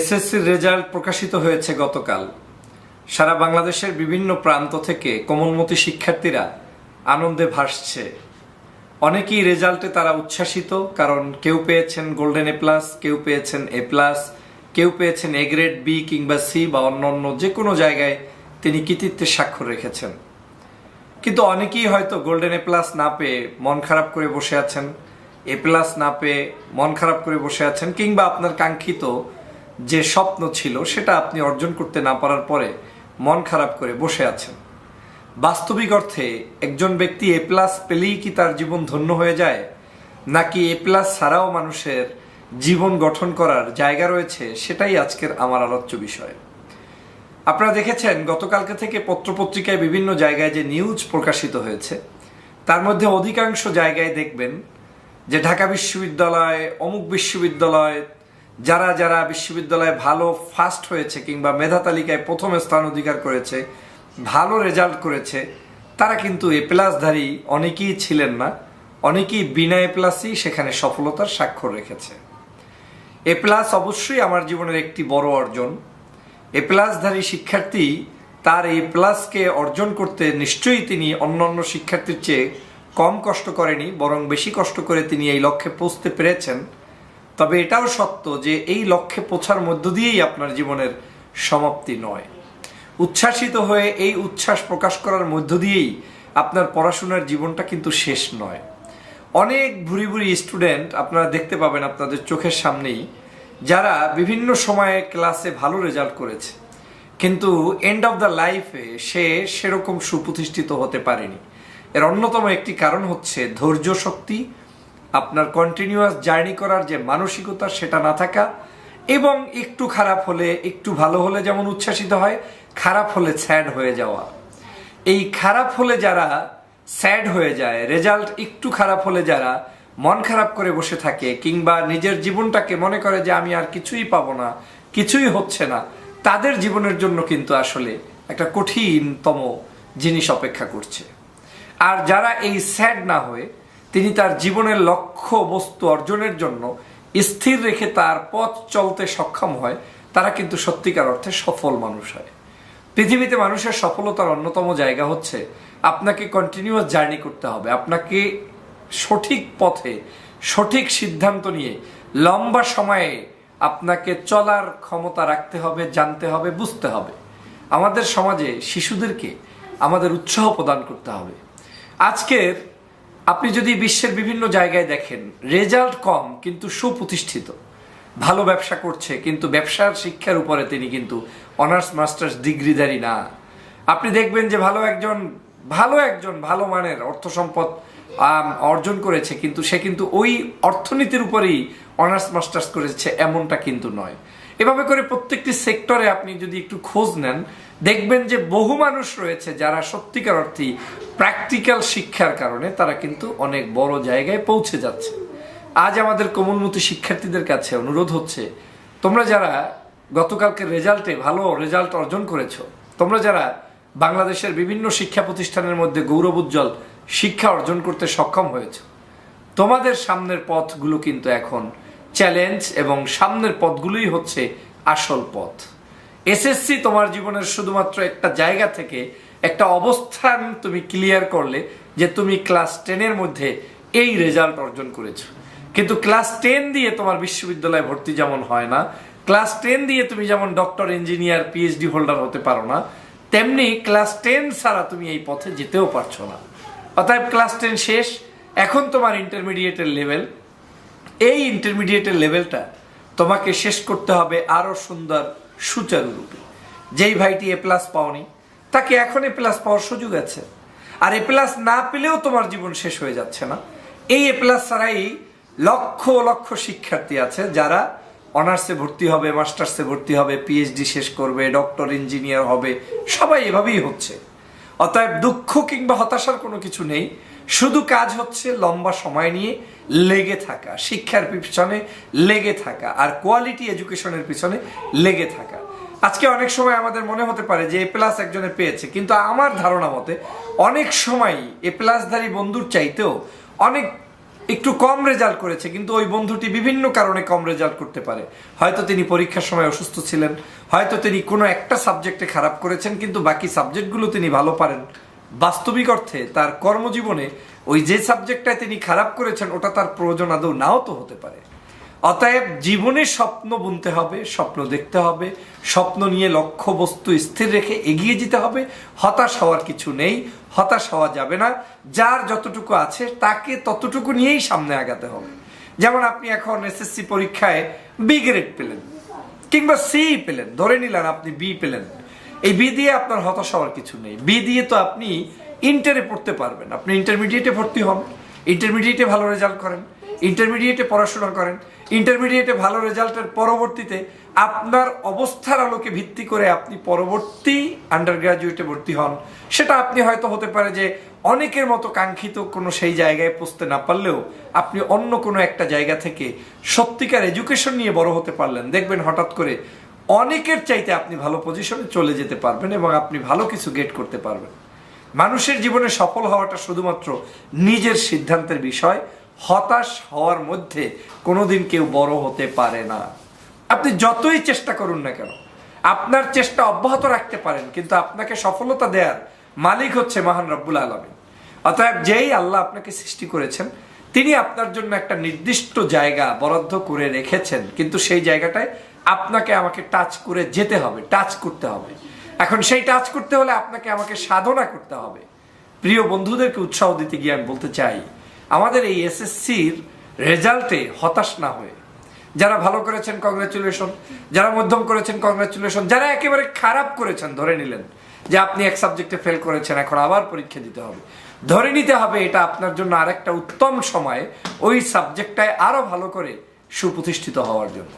এসএসসির রেজাল্ট প্রকাশিত হয়েছে গতকাল। সারা বাংলাদেশের বিভিন্ন প্রান্ত থেকে কোমলমতি শিক্ষার্থীরা আনন্দে ভাসছে। অনেকেই রেজাল্টে তারা উচ্ছ্বাসিত, কারণ কেউ পেয়েছেন গোল্ডেন এ প্লাস কেউ পেয়েছেন এ প্লাস কেউ পেয়েছেন এ গ্রেড বি কিংবা সি বা অন্যান্য যে কোনো জায়গায় তিনি কৃতিত্বের স্বাক্ষর রেখেছেন। কিন্তু অনেকেই হয়তো গোল্ডেন এ প্লাস না পেয়ে মন খারাপ করে বসে আছেন এ প্লাস না পেয়ে মন খারাপ করে বসে আছেন কিংবা আপনার কাঙ্ক্ষিত যে স্বপ্ন ছিল সেটা আপনি অর্জন করতে না পারার পরে মন খারাপ করে বসে আছেন। বাস্তবিক অর্থে একজন ব্যক্তি এ প্লাস পেলেই কি তার জীবন ধন্য হয়ে যায়? নাকি এ প্লাস ছাড়াও মানুষের জীবন গঠন করার জায়গা রয়েছে? সেটাই আজকের আমার আলোচ্য বিষয়। আপনারা দেখেছেন, গতকালকে থেকে পত্রপত্রিকায় বিভিন্ন জায়গায় যে নিউজ প্রকাশিত হয়েছে, তার মধ্যে অধিকাংশ জায়গায় দেখবেন যে ঢাকা বিশ্ববিদ্যালয়, অমুক বিশ্ববিদ্যালয় যারা যারা বিশ্ববিদ্যালয়ে ভালো ফার্স্ট হয়েছে কিংবা মেধা তালিকায় প্রথম স্থান অধিকার করেছে, ভালো রেজাল্ট করেছে, তারা কিন্তু এ প্লাসধারী অনেকেই ছিলেন না। অনেকেই বিনা এ প্লাসই সেখানে সফলতার স্বাক্ষর রেখেছে। এ প্লাস অবশ্যই আমার জীবনের একটি বড় অর্জন। এ প্লাসধারী শিক্ষার্থী তার এ প্লাসকে অর্জন করতে নিশ্চয়ই তিনি অন্যান্য শিক্ষার্থীর চেয়ে কম কষ্ট করেনি, বরং বেশি কষ্ট করে তিনি এই লক্ষ্যে পৌঁছতে পেরেছেন। তবে এটাও সত্য যে এই লক্ষ্যে পৌঁছার মধ্য দিয়েই আপনার জীবনের সমাপ্তি নয়। উচ্ছ্বাসিত হয়ে এই উচ্ছ্বাস প্রকাশ করার মধ্য দিয়েই আপনার পড়াশোনার জীবনটা কিন্তু শেষ নয়। অনেক ভুরি ভুরি স্টুডেন্ট আপনারা দেখতে পাবেন আপনাদের চোখের সামনেই, যারা বিভিন্ন সময়ে ক্লাসে ভালো রেজাল্ট করেছে, কিন্তু এন্ড অফ দ্য লাইফে সে সেরকম সুপ্রতিষ্ঠিত হতে পারেনি। এর অন্যতম একটি কারণ হচ্ছে ধৈর্য শক্তি আপনার কন্টিনিউয়াস জার্নি করার যে মানসিকতা সেটা না থাকা এবং একটু খারাপ হলে একটু ভালো হলে যেমন উচ্ছ্বাসিত হয়, খারাপ হলে স্যাড হয়ে যাওয়া। এই খারাপ হলে যারা স্যাড হয়ে যায় রেজাল্ট একটু খারাপ হলে যারা মন খারাপ করে বসে থাকে কিংবা নিজের জীবনটাকে মনে করে যে আমি আর কিছুই পাবো না, কিছুই হচ্ছে না, তাদের জীবনের জন্য কিন্তু আসলে একটা কঠিনতম জিনিস অপেক্ষা করছে। আর যারা এই স্যাড না হয়ে তিনি তার জীবনের লক্ষ্য বস্তু অর্জনের জন্য স্থির রেখে তার পথ চলতে সক্ষম হয়, তারা কিন্তু সত্যিকার অর্থে সফল মানুষ হয়। পৃথিবীতে মানুষের সফলতার অন্যতম জায়গা হচ্ছে, আপনাকে কন্টিনিউয়াস জার্নি করতে হবে। আপনাকে সঠিক পথে, সঠিক সিদ্ধান্ত নিয়ে লম্বা সময়ে আপনাকে চলার ক্ষমতা রাখতে হবে, জানতে হবে, বুঝতে হবে। আমাদের সমাজে শিশুদেরকে আমাদের উৎসাহ প্রদান করতে হবে। আজকের আপনি যদি বিশ্বের বিভিন্ন জায়গায় দেখেন, রেজাল্ট কম, কিন্তু সুপ্রতিষ্ঠিত। ভালো ব্যবসা করছে, কিন্তু ব্যবসার শিক্ষার উপরে তিনি কিন্তু অনার্স, মাস্টার্স ডিগ্রিধারী না। আপনি দেখবেন যে ভালো একজন ভালো একজন, ভালো মানের অর্থ সম্পদ অর্জন করেছে, কিন্তু সে কিন্তু ওই অর্থনীতির উপরেই অনার্স মাস্টার্স করেছে, এমনটা কিন্তু নয়। এভাবে করে প্রত্যেকটি সেক্টরে আপনি যদি একটু খোঁজ নেন, দেখবেন যে বহু মানুষ রয়েছে যারা সত্যিকার অর্থেই প্র্যাকটিক্যাল শিক্ষার কারণে তারা কিন্তু অনেক বড় জায়গায় পৌঁছে যাচ্ছে। আজ আমাদের কোমলমতি শিক্ষার্থীদের কাছে অনুরোধ হচ্ছে, তোমরা যারা গতকালকে রেজাল্টে ভালো রেজাল্ট অর্জন করেছ, তোমরা যারা বাংলাদেশের বিভিন্ন শিক্ষা প্রতিষ্ঠানের মধ্যে গৌরবোজ্জ্বল শিক্ষা অর্জন করতে সক্ষম হয়েছে। তোমাদের সামনের পথগুলো কিন্তু এখন চ্যালেঞ্জ এবং সামনের পথগুলোই হচ্ছে আসল পথ। এসএসসি তোমার জীবনের শুধুমাত্র একটা জায়গা থেকে একটা অবস্থান তুমি ক্লিয়ার করলে যে তুমি ক্লাস টেনের মধ্যে এই রেজাল্ট অর্জন করেছ। কিন্তু ক্লাস টেন দিয়ে তোমার বিশ্ববিদ্যালয়ে ভর্তি যেমন হয় না ক্লাস টেন দিয়ে তুমি যেমন ডক্টর ইঞ্জিনিয়ার পিএইচডি হোল্ডার হতে পারো না, তেমনি ক্লাস টেন ছাড়া তুমি এই পথে যেতেও পারছ না। অতএব ক্লাস টেন শেষ। এখন তোমার ইন্টারমিডিয়েটের লেভেল এই ইন্টারমিডিয়েটের লেভেলটা তোমাকে শেষ করতে হবে আরও সুন্দর সুচারুরূপে। যেই ভাইটি এ প্লাস পাওনি, তাকে এখন এ প্লাস পাওয়ার সুযোগ আছে। আর এ প্লাস না পেলেও তোমার জীবন শেষ হয়ে যাচ্ছে না। এই এ প্লাস ছাড়াই লক্ষ লক্ষ শিক্ষার্থী আছে যারা অনার্সে ভর্তি হবে মাস্টার্সে ভর্তি হবে পিএইচডি শেষ করবে ডক্টর ইঞ্জিনিয়ার হবে, সবাই এভাবেই হচ্ছে। অতএব দুঃখ কিংবা হতাশার কোনো কিছু নেই। শুধু কাজ হচ্ছে লম্বা সময় নিয়ে লেগে থাকা, শিক্ষার পিছনে লেগে থাকা আর কোয়ালিটি এডুকেশনের পিছনে লেগে থাকা। আজকে অনেক সময় আমাদের মনে হতে পারে যে এ প্লাস একজনে পেয়েছে, কিন্তু আমার ধারণা মতে অনেক সময় এ প্লাসধারী বন্ধুর চাইতেও অনেক একটু কম রেজাল্ট করেছে, কিন্তু ওই বন্ধুটি বিভিন্ন কারণে কম রেজাল্ট করতে পারে। হয়তো তিনি পরীক্ষার সময় অসুস্থ ছিলেন, হয়তো তিনি কোনো একটা সাবজেক্টে খারাপ করেছেন, কিন্তু বাকি সাবজেক্টগুলো তিনি ভালো পারেন। বাস্তবিক অর্থে তার কর্মজীবনে ওই যে সাবজেক্টটায় তিনি খারাপ করেছেন, ওটা তার প্রয়োজন আদৌ নাও তো হতে পারে। অতএব জীবনে স্বপ্ন বুনতে হবে, স্বপ্ন দেখতে হবে, স্বপ্ন নিয়ে লক্ষ্য বস্তু স্থির রেখে এগিয়ে যেতে হবে, হতাশ হওয়ার কিছু নেই হতাশ হওয়া যাবে না। যার যতটুকু আছে, তাকে ততটুকু নিয়েই সামনে আগাতে হবে। যেমন আপনি এখন এসএসসি পরীক্ষায় বি গ্রেড পেলেন, কিংবা সি পেলেন, ধরে নিলেন আপনি বি পেলেন। এই বি দিয়ে আপনার হতাশ হওয়ার কিছু নেই। বি দিয়ে তো আপনি ইন্টারে পড়তে পারবেন। আপনি ইন্টারমিডিয়েটে ভর্তি হন। ইন্টারমিডিয়েটে ভালো রেজাল্ট করেন। ইন্টারমিডিয়েটে পড়াশোনা করেন ইন্টারমিডিয়েটে ভালো রেজাল্টের পরবর্তীতে আপনার অবস্থার আলোকে ভিত্তি করে আপনি পরবর্তী আন্ডার গ্রাজুয়েটে ভর্তি হন। সেটা আপনি হয়তো হতে পারে যে অনেকের মতো কাঙ্ক্ষিত কোনো সেই জায়গায় পৌঁছতে না পারলেও আপনি অন্য কোনো একটা জায়গা থেকে সত্যিকার এডুকেশন নিয়ে বড় হতে পারলেন। দেখবেন হঠাৎ করে অনেকের চাইতে আপনি ভালো পজিশনে চলে যেতে পারবেন এবং আপনি ভালো কিছু গেট করতে পারবেন। মানুষের জীবনে সফল হওয়াটা শুধুমাত্র নিজের সিদ্ধান্তের বিষয় হতাশ হওয়ার মধ্যে কোনোদিন কেউ বড় হতে পারে না। আপনি যতই চেষ্টা করুন না কেন, আপনার চেষ্টা অব্যাহত রাখতে পারেন, কিন্তু আপনাকে সফলতা দেওয়ার মালিক হচ্ছে মহান রব্বুল আলমী অতএব যেই আল্লাহ আপনাকে সৃষ্টি করেছেন, তিনি আপনার জন্য একটা নির্দিষ্ট জায়গা বরাদ্দ করে রেখেছেন, কিন্তু সেই জায়গাটায় আপনাকে আমাকে টাচ করে যেতে হবে, টাচ করতে হবে। এখন সেই টাচ করতে হলে আপনাকে আমাকে সাধনা করতে হবে। প্রিয় বন্ধুদেরকে উৎসাহ দিতে গিয়ে আমি বলতে চাই আমাদের এই এসএসসির রেজাল্টে হতাশ না হয়ে। যারা ভালো করেছেন কংগ্রাচুলেশন যারা মধ্যম করেছেন কংগ্রাচুলেশন যারা একেবারে খারাপ করেছেন, ধরে নিলেন যে আপনি এক সাবজেক্টে ফেল করেছেন, এখন আবার পরীক্ষা দিতে হবে। ধরে নিতে হবে এটা আপনার জন্য আরেকটা উত্তম সময় ওই সাবজেক্টটায় আরও ভালো করে সুপ্রতিষ্ঠিত হওয়ার জন্য।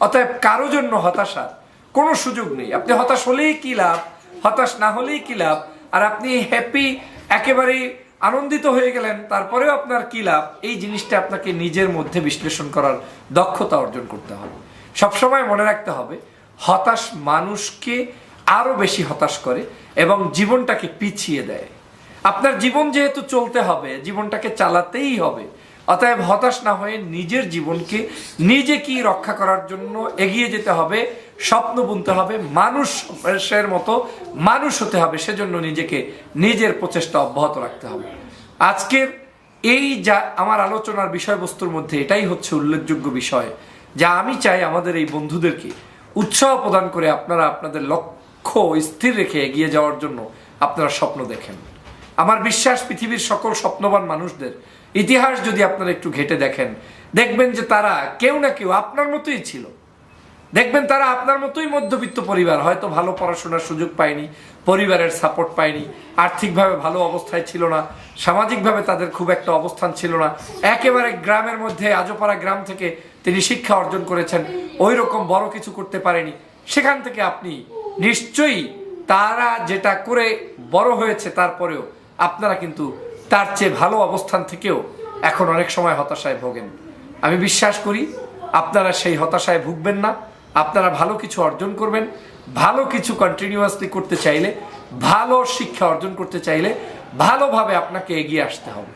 অতএব কারও জন্য হতাশার কোনো সুযোগ নেই। আপনি হতাশ হলেই কি লাভ? হতাশ না হলেই কি লাভ? আর আপনি হ্যাপি একেবারেই আনন্দিত হয়ে গেলেন, তারপরেও আপনার কি লাভ? এই জিনিসটা আপনাকে নিজের মধ্যে বিশ্লেষণ করার দক্ষতা অর্জন করতে হবে। সবসময় মনে রাখতে হবে, হতাশ মানুষকে আরও বেশি হতাশ করে এবং জীবনটাকে পিছিয়ে দেয়। আপনার জীবন যেহেতু চলতে হবে, জীবনটাকে চালাতেই হবে, অতএব হতাশ না হয়ে নিজের জীবনকে নিজে কি রক্ষা করার জন্য এগিয়ে যেতে হবে স্বপ্ন বুনতে হবে, মানুষের মতো মানুষ হতে হবে, সেজন্য নিজেকে নিজের প্রচেষ্টা অব্যাহত রাখতে হবে। আজকের এই যা আমার আলোচনার বিষয়বস্তুর মধ্যে, এটাই হচ্ছে উল্লেখযোগ্য বিষয়, যা আমি চাই আমাদের এই বন্ধুদেরকে উৎসাহ প্রদান করে আপনারা আপনাদের লক্ষ্য স্থির রেখে এগিয়ে যাওয়ার জন্য আপনারা স্বপ্ন দেখেন। আমার বিশ্বাস, পৃথিবীর সকল স্বপ্নবান মানুষদের ইতিহাস যদি আপনারা একটু ঘেটে দেখেন, দেখবেন যে তারা কেউ না কেউ আপনার মতোই ছিল। দেখবেন তারা আপনার মতোই মধ্যবিত্ত পরিবার, হয়তো ভালো পড়াশোনার সুযোগ পায়নি, পরিবারের সাপোর্ট পায়নি, আর্থিকভাবে ভালো অবস্থায় ছিল না, সামাজিকভাবে তাদের খুব একটা অবস্থান ছিল না। একেবারে গ্রামের মধ্যে, আজোপাড়া গ্রাম থেকে তিনি শিক্ষা অর্জন করেছেন ওই রকম বড় কিছু করতে পারেনি। সেখান থেকে আপনি নিশ্চয়ই তারা যেটা করে বড় হয়েছে তারপরেও আপনারা কিন্তু তার চেয়ে ভালো অবস্থান থেকেও এখন অনেক সময় হতাশায় ভোগেন। আমি বিশ্বাস করি আপনারা সেই হতাশায় ভুগবেন না। আপনারা ভালো কিছু অর্জন করবেন, ভালো কিছু কন্টিনিউয়াসলি করতে চাইলে, ভালো শিক্ষা অর্জন করতে চাইলে ভালোভাবে আপনাকে এগিয়ে আসতে হবে।